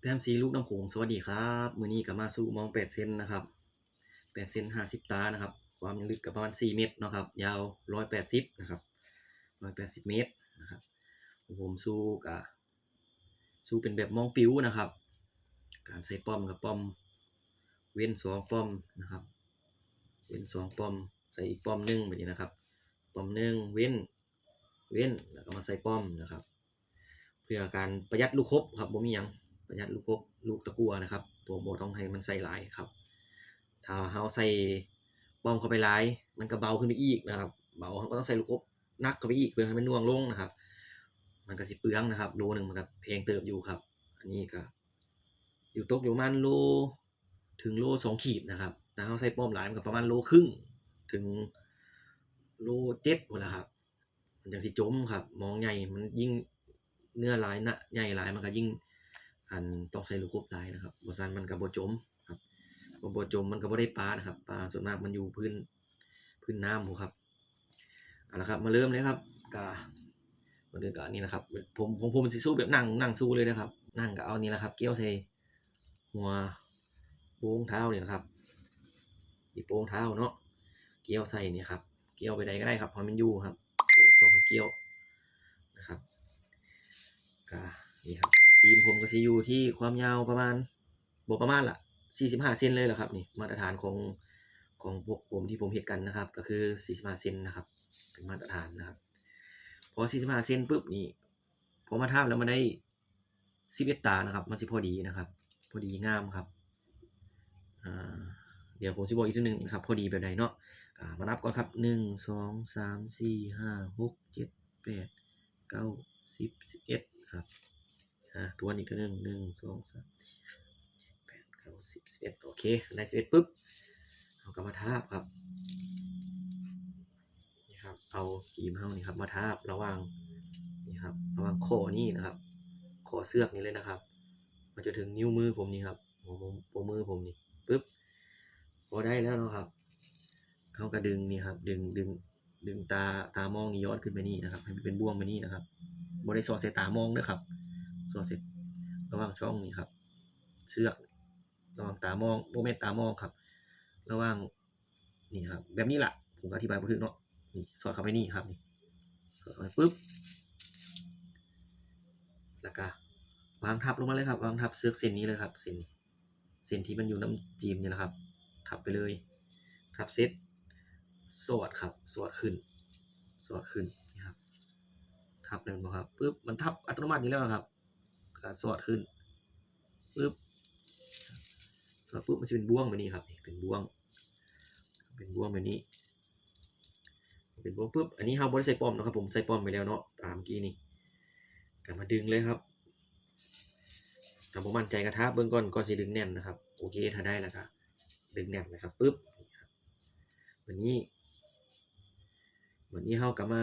แต้มสีลูกน้ำโขงสวัสดีครับมือนี้ก็มาสู้มองแปดเซนนะครับแปดเซนห้าสิบตานะครับ ความลึกก็ประมาณสี่เมตรนะครับ ยาวร้อยแปดสิบนะครับร้อยแปดสิบเมตรนะครับ ผมสู้กับสู้เป็นแบบมองปิวนะครับ การใส่ป้อมกับป้อม เว้นสองป้อมนะครับ เว้นสองป้อม ใส่อีกป้อมหนึ่งแบบนี้นะครับ ป้อมหนึ่งเว้น เว้นแล้วก็มาใส่ป้อมนะครับ เพื่อการประหยัดลูกครบครับบ่มีหยัง ประหยัดลูกครบลูกตะกัวนะครับ ตัวโบต้องให้มันใส่หลายครับ ถ้าเฮาใส่ป้อมเข้าไปหลาย มันก็เบาขึ้นไปอีกนะครับ เบาเราก็ต้องใส่ลูกครบนักเข้าไปอีกเพื่อให้มันน่วงลงนะครับ มันก็สิเปลืองนะครับโลหนึ่งมันก็แพลงเติบอยู่ครับ อันนี้ก็อยู่ตกอยู่มาณโลถึงโลสองขีดนะครับถ้าเฮาใส่ป้อมหลายมันก็ประมาณโลครึ่งถึงโลเจ็ดพุ่นล่ะครับ มันจังสิจมครับ มองใหญ่มันยิ่งเนื้อหลายนะใหญ่หลายมันก็ยิ่ง อันต้องใส่ลูกกบหลายนะครับบ่ซันมันก็บ่จมครับบ่บ่จมมันก็บ่ได้ปลานะครับปลาส่วนมากมันอยู่พื้นพื้นน้ำครับเอาละครับมาเริ่มเลยครับกะมาเริ่มกะนี่นะครับผมผมผมสิสู้แบบนั่งนั่งสู้เลยนะครับ นั่งก็เอานี่แหละครับ เกี่ยวใส่หัวโป้งเท้าเนี่ยนะครับนี่โป้งเท้าเนาะเกี่ยวใส่นี่ครับ เกี่ยวไปใดก็ได้ครับเพราะมันอยู่ครับสองสามเกี่ยวนะครับก็นี่ครับ ทีมผมก็จะอยู่ที่ความยาวประมาณบประมาณละ45เซนเลยแหละครับนี่มาตรฐานของของพวกผมที่ผมเห็นกันนะครับ ก็คือ45เซนนะครับ เป็นมาตรฐานนะครับ พอ45เซนปุ๊บนี่พอมาทาบแล้วมันได้11ตานะครับ มันสิพอดีนะครับ พอดีงามครับอ่าเดี๋ยวผมจะบอกอีกทีหนึ่งนะครับ พอดีแบบไหนเนาะมานับก่อนครับหนึ่งสองสามสี่ห้าหกเจ็ดแปดเก้าสิบสิบเอ็ดครับ อ่าทวนอีกทีหนึ่งหนึ่งสองสามสี่ห้าแปดเก้าสิบสิบเอ็ดโอเคได้สิบเอ็ดปุ๊บเอากลับมาทาบครับนี่ครับ เอากีมเฮานี่ครับ มาทาบระหว่างนี่ครับ ระหว่างคอนี่นะครับคอเสื้อนี่เลยนะครับมันจะถึงนิ้วมือผมนี่ครับหัวมือหัวมือผมนี่ปุ๊บพอได้แล้วนะครับเขาก็ดึงนี่ครับ ดึงดึงดึงตาตามองนี่ย้อนขึ้นไปนี่นะครับ ให้มันเป็นบ่วงไปนี่นะครับบริสอดใส่ตามองด้วยครับ อดเสร็จระหว่างช่องนี่ครับ เชือกระหว่างตามองโมเมนต์ตามองครับ ระหว่างนี่ครับ แบบนี้แหละผมก็อธิบายไปถึงเนาะนี่สอดเข้าไปนี่ครับนี่สอดเข้าไปปุ๊บแล้วก็วางทับลงมาเลยครับ วางทับเสือกเส้นนี้เลยครับเส้นนี้เส้นที่มันอยู่น้ำจีมเนี่ยนะครับ ทับไปเลย ทับเซ็ตสวดครับสวดขึ้นสวดขึ้นนี่ครับ ทับหนึ่งบ่ครับปึ๊บมันทับอัตโนมัติอยู่แล้วครับ ก็สวดขึ้นปึ๊บสวดปุ๊บมันจะเป็นบ่วงแบบนี้ครับเป็นบ่วง เป็นบ่วงแบบนี้ เป็นบ่วงปุ๊บอันนี้เฮาบ่ได้ใส่ป้อมนะครับผมใส่ป้อมไปแล้วเนาะตามกี้นี่ก็มาดึงเลยครับถ้าผมมั่นใจกระทะเบื้องก่อนก่อนสิดึงแน่นนะครับโอเคถ้าได้แล้วก็ดึงแน่นนะครับปึ๊บวันนี้วันนี้เฮากลับมา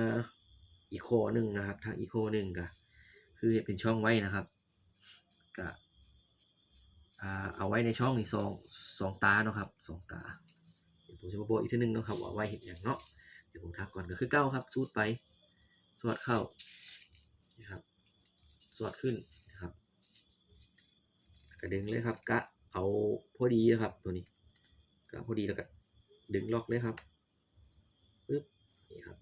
อีโคหนึ่งนะครับทาอีโคหนึ่งก็คือเป็นช่องไว้นะครับ ก็เอาไว้ในช่องนี้สองสองตาเนาะครับสองตาเดี๋ยวผมจะมาบอกอีกทีหนึงเนาะครับว่าไว้เห็นอย่างเนาะเดี๋ยวผมทักก่อนก็คือเก้าครับสูดไป สวดเข้านะครับ สวดขึ้นนะครับกระดึงเลยครับกะเอาพอดีนะครับตัวนี้กะพอดีแล้วก็ดึงล็อกเลยครับปึ๊บนี่ครับ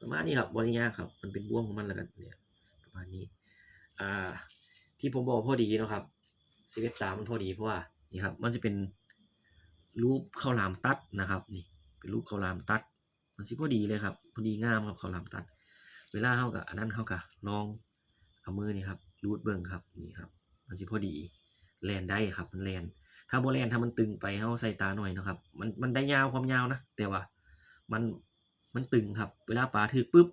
ประมาณนี้ครับบริยาครับ มันเป็นบ่วงของมันแล้วกันเนี่ย ประมาณนี้ อ่า ที่ผมบอกพอดีเนาะครับสิเวตามันพอดีเพราะว่านี่ครับ มันจะเป็นรูปข้าวหลามตัดนะครับ นี่เป็นรูปข้าวหลามตัด มันสิพอดีเลยครับพอดีงามครับข้าวหลามตัด เวลาเข้ากับอันนั้นเข้ากับลองเอามือนี่ครับรูดเบิ่งครับนี่ครับ มันสิพอดีแลนได้ครับ มันแลนถ้าโบแลนถ้ามันตึงไปเขาใส่ตาหน่อยนะครับ มันมันได้ยาวความยาวนะแต่ว่ามันมันตึงครับ เวลาปลาถือปุ๊บ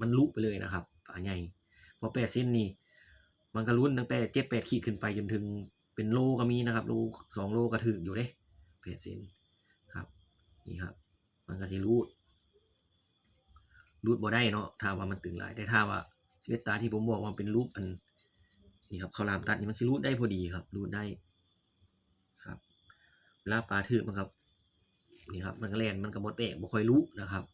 มันลุไปเลยนะครับปลาใหญ่ พอแปดเส้นนี่มันก็รุ่นตั้งแต่เจ็ดแปดขีดขึ้นไปจนถึงเป็นโลก็มีนะครับโลสองโลก็ถึงอยู่เด้แปดเส้นครับนี่ครับ มันก็สิรูด รูดบ่ได้เนาะถ้าว่ามันตึงหลายแต่ถ้าว่าสเวตตาที่ผมบอกว่าเป็นรูปอันนี่ครับข้าวหลามตัดนี่มันสิรูดได้พอดีครับรูดได้ครับเวลาปลาถือมันครับนี่ครับมันก็แล่นมันก็บ่เตะบ่ค่อยรู้นะครับ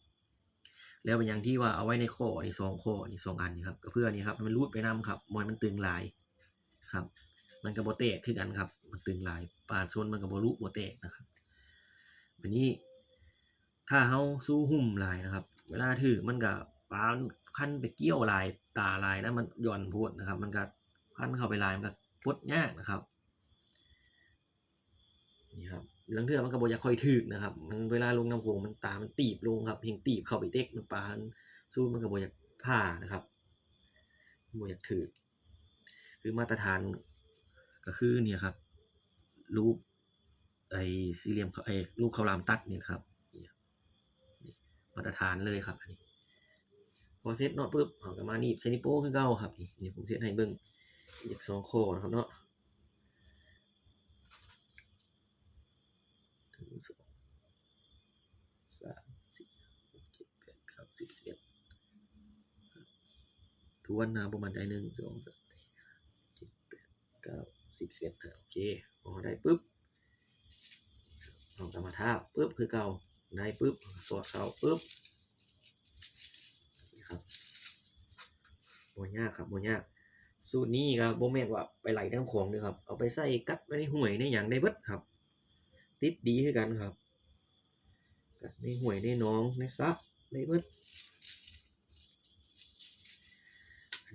แล้วเป็นอย่างที่ว่าเอาไว้ในข้อนี่สองข้อนี่สองอันนี่ครับก็เพื่อนี่ครับมันรูดไปนํครับบ่ให้มันตึงลายครับ มันก็บ่แตกคือกันครับ มันตึงลายปาดซนมันก็บ่รุบ่แตกนะครับวันนี้ ถ้าเฮาสู้หุ่มลายนะครับ เวลาถือมันก็ปาคันไปเกี่ยวลายตาลายนะมันหย่อนโพดนะครับ มันก็พันเข้าไปลายมันก็ปลดยากนะครับนี่ครับ เรื่องเทือมันก็บ่อยากคอยถึกนะครับ มันเวลาลงน้ำโขงมันตา มันตีบลงครับเพียงตีบเข้าไปเต็กมันปานสู้มันก็บ่อยากผ่านะครับบอยากถึกคือมาตรฐานก็คือเนี่ยครับ รูปไอ้สี่เหลี่ยมเขาไอ้รูปข้าวามตัดเนี่นะครับมาตรฐานเลยครับอันนี้พอเซตเนาะปุ๊บเอาก็มาหนีบใส่นิ้วโป้งคือเก่าครับนี่ผมเซตให้เบิ่งอีกสองข้อนะครับเนาะ หนึ่งสองสามสี่หกเจ็ดแปดเก้าสิบสิบเอ็ด ทวนนะประมาณได้หนึ่งสองสามสี่ห้าเจ็ดแปดเก้าสิบสิบเอ็ดอะโอเคพอได้ปุ๊บเอากลับมาทาปุ๊บคือเก่าได้ปุ๊บสอดเข้าปุ๊บนี่ครับโมยากครับโมยากสูตรนี้ครับโบแม่ว่าไปไหลน้ำของเลยครับ เอาไปใส่กัดไว้ในห่วยในอย่างได้เบิดครับ ติดดีคือกันครับกัดในห่วยในน้องในซับในเบิด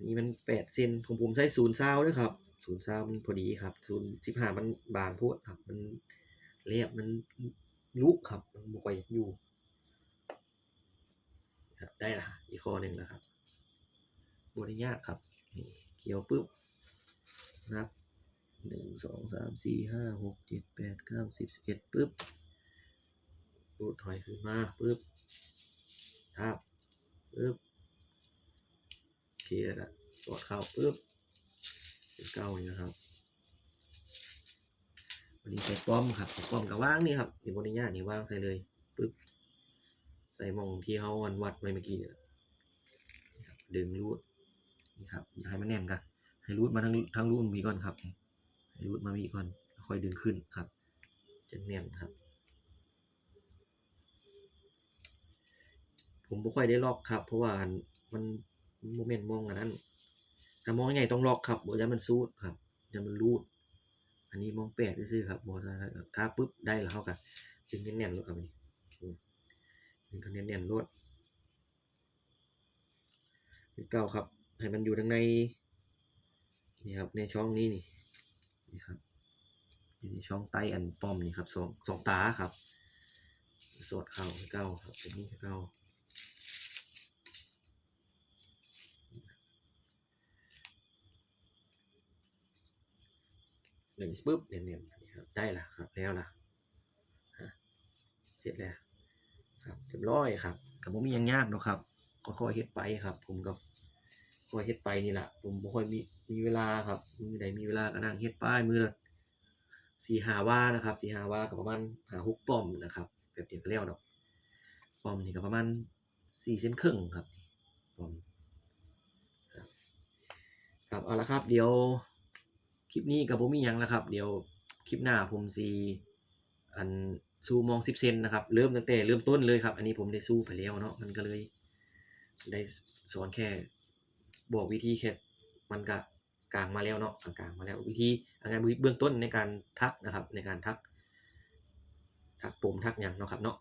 นี้มันแปดเซนของผมใช้ศูนย์ซาวด้วยครับศูนย์ซาวมันพอดีครับศูนย์สิบห้ามันบางโพดครับ มันเรียบมันลุกครับ มันบกไปอยู่ครับได้ละอีกข้อหนึ่งแล้วครับบริยากครับนี่เกี่ยวปุ๊บนับหนึ่งสองสามสี่ห้าหกเจ็ดแปดเก้าสิบสิบเอ็ดปึ๊บรูดถอยขึ้นมาปึ๊บทับปึ๊บ เคแล้วละกดเข้าปึ๊บเป็นเก้านี่นะครับ วันนี้ใส่ป้อมครับป้อมกับว่างนี่ครับนี่บริญาตนี่ว่างใส่เลยปึ๊บใส่มองที่เขาวันวัดไว้เมื่อกี้เนี่ยนี่ครับดึงรูดนี่ครับอย่าให้มันแน่นกันให้รูดมาทั้งทั้งรูดมีก่อนครับให้รูดมามีก่อนค่อยดึงขึ้นครับ จะแน่นครับ ผมไม่ค่อยได้ล็อกครับ เพราะว่ามัน โมเมนต์มองอันนั้นถ้ามองใหญ่ต้องล็อกครับบ่จะมันซูดครับจะมันรูด อันนี้มองแปดซื่อครับบอสถ้าปุ๊บได้แล้วเขากันดึงแน่นๆรถครับนี่ดึงกันแน่นๆรถเก้าครับ ให้มันอยู่ทางในนี่ครับในช่องนี้นี่นี่ครับอยู่ในช่องใต้อันป้อมนี่ครับสองสองตาครับ สดเข่าให้เก้าครับเป็นนี่ให้เก้า หนึ่งปุ๊บเนียนๆนี่ครับได้ละครับแล้วล่ะเสร็จแล้วครับเรียบร้อยครับกับผมมียังยากเนาะครับก็ค่อยๆเฮ็ดไปครับ ผมก็ค่อยเฮ็ดไปนี่แหละผมบ่ค่อยมีมีเวลาครับมือใดมีเวลาก็นั่งเฮ็ดไปมือละสี่หาว่านะครับสี่หาว่าก็ประมาณหาหกป้อมนะครับแบบเดียวก็แล้วดอกป้อมนี่ก็ประมาณสี่เซนครึ่งครับป้อมครับเอาละครับเดี๋ยว คลิปนี้กับผมมียังแล้วครับ เดี๋ยวคลิปหน้าผมสีอันสู้มองสิบเซนนะครับ เริ่มตั้งแต่เริ่มต้นเลยครับ อันนี้ผมได้สู้ไปแล้วเนาะมันก็เลย ได้สอนแค่บอกวิธีแค่มันก็กลางมาแล้วเนาะกลางมาแล้ววิธีอันนี้เบื้องต้นในการทักนะครับ ในการทัก ทักปุ่มทักอย่างเนาะครับเนาะ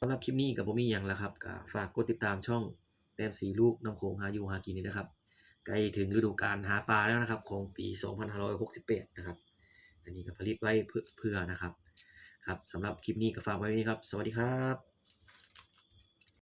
สำหรับคลิปนี้กับผมมีอย่างแล้วครับก็ฝากกดติดตามช่องแต้มสีลูกน้ำโขงหาอยู่หากินนี่นะครับ ใกล้ถึงฤดูกาลหาปลาแล้วนะครับ ของปี 2568 นะครับ อันนี้ก็ผลิตไว้เพื่อเพื่อนะครับ ครับสำหรับคลิปนี้ก็ฝากไว้นี้ครับ สวัสดีครับ